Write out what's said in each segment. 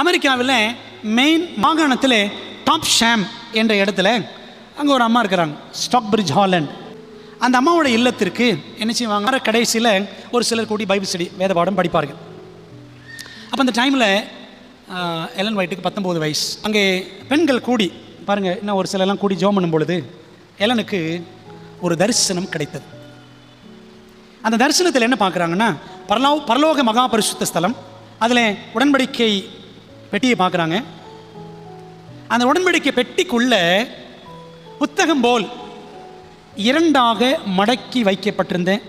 அமெரிக்காவில் மெயின் மாகாணத்தில் டாப் ஷாம் என்ற இடத்துல அங்கே ஒரு அம்மா இருக்கிறாங்க ஸ்டாக் பிரிட்ஜ் ஹாலண்ட் அந்த அம்மாவோட இல்லத்திற்கு என்ன செய்வாங்க? வார கடைசியில் ஒரு சிலர் கூடி பைபிள் ஸ்டடி வேத பாடம் படிப்பார்கள். அப்போ அந்த டைமில் எலன் ஒயிட்டுக்கு பத்தொம்போது வயசு. அங்கே பெண்கள் கூடி பாருங்கள் இன்னும் ஒரு சிலர்லாம் கூடி ஜோம் பண்ணும் பொழுது எலனுக்கு ஒரு தரிசனம் கிடைத்தது. அந்த தரிசனத்தில் என்ன பார்க்குறாங்கன்னா பரலோ பரலோக மகா பரிசுத்த ஸ்தலம் அதில் உடன்படிக்கை பெட்டியை பார்க்குறாங்க. அந்த உடன்படிக்கை பெட்டிக்குள்ள புத்தகம் போல் இரண்டாக மடக்கி வைக்கப்பட்டிருந்த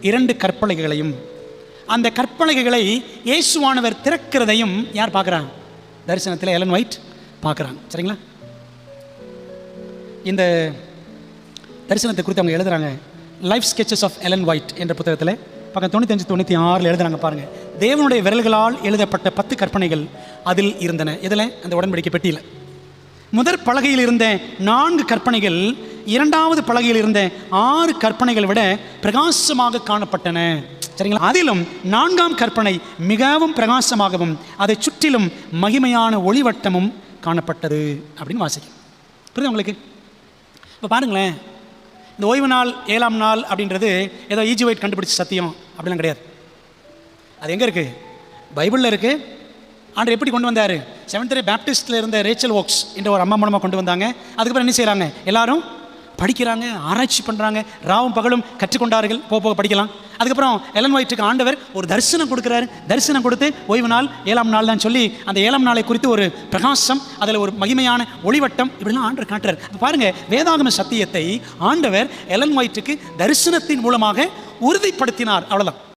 இரண்டு கற்பலகைகளையும் அந்த கற்பலகைகளை இயேசுவானவர் திறக்கிறதையும் யார் பார்க்குறாங்க? தரிசனத்தில் எலன் ஒயிட் பார்க்குறாங்க. சரிங்களா? இந்த தரிசனத்தை குறித்து அவங்க எழுதுறாங்க life sketches of Ellen White என்ற புத்தகத்தில் பக்கம் தொண்ணூத்தஞ்சு தொண்ணூற்றி ஆறில் எழுதுறாங்க பாருங்கள் தேவனுடைய விரல்களால் எழுதப்பட்ட பத்து கற்பனைகள் அதில் இருந்தன. இதில் அந்த உடன்படிக்கை பெட்டியில். முதற் பலகையில் இருந்த நான்கு கற்பனைகள் இரண்டாவது பலகையில் இருந்த ஆறு கற்பனைகளை விட பிரகாசமாக காணப்பட்டன. சரிங்களா? அதிலும் நான்காம் கற்பனை மிகவும் பிரகாசமாகவும் அதை சுற்றிலும் மகிமையான ஒளிவட்டமும் காணப்பட்டது அப்படின்னு வாசிக்கும் புரியுது உங்களுக்கு? இப்போ பாருங்களேன். இந்த ஓய்வு நாள் ஏழாம் நாள் அப்படின்றது ஏதோ ஈஜி ஒயிட் கண்டுபிடிச்ச சத்தியம் அப்படிலாம் கிடையாது. அது எங்கே இருக்குது பைபிளில் இருக்குது ஆண்டர் எப்படி கொண்டு வந்தார்? செவன்த் பேப்டிஸ்டில் இருந்த ரேச்சல் ஒர்க்ஸ் என்ற ஒரு அம்மா மூலமாக கொண்டு வந்தாங்க. அதுக்கப்புறம் என்ன செய்கிறாங்க எல்லாரும் படிக்கிறாங்க ஆராய்ச்சி பண்ணுறாங்க ராவும் பகலும் கற்றுக்கொண்டார்கள். போக போக படிக்கலாம். அதுக்கப்புறம் எலன் ஒயிட்டுக்கு ஆண்டவர் ஒரு தரிசனம் கொடுக்குறாரு. தரிசனம் கொடுத்து ஓய்வு நாள் ஏழாம் நாள் தான் சொல்லி அந்த ஏழாம் நாளை குறித்து ஒரு பிரகாசம் அதில் ஒரு மகிமையான ஒளிவட்டம் இப்படிலாம் ஆண்டவர் காட்டுறார். அப்ப பாருங்க வேதாகம சத்தியத்தை ஆண்டவர் எலன் ஒயிட்டுக்கு தரிசனத்தின் மூலமாக உறுதிப்படுத்தினார். அவ்வளவுதான்.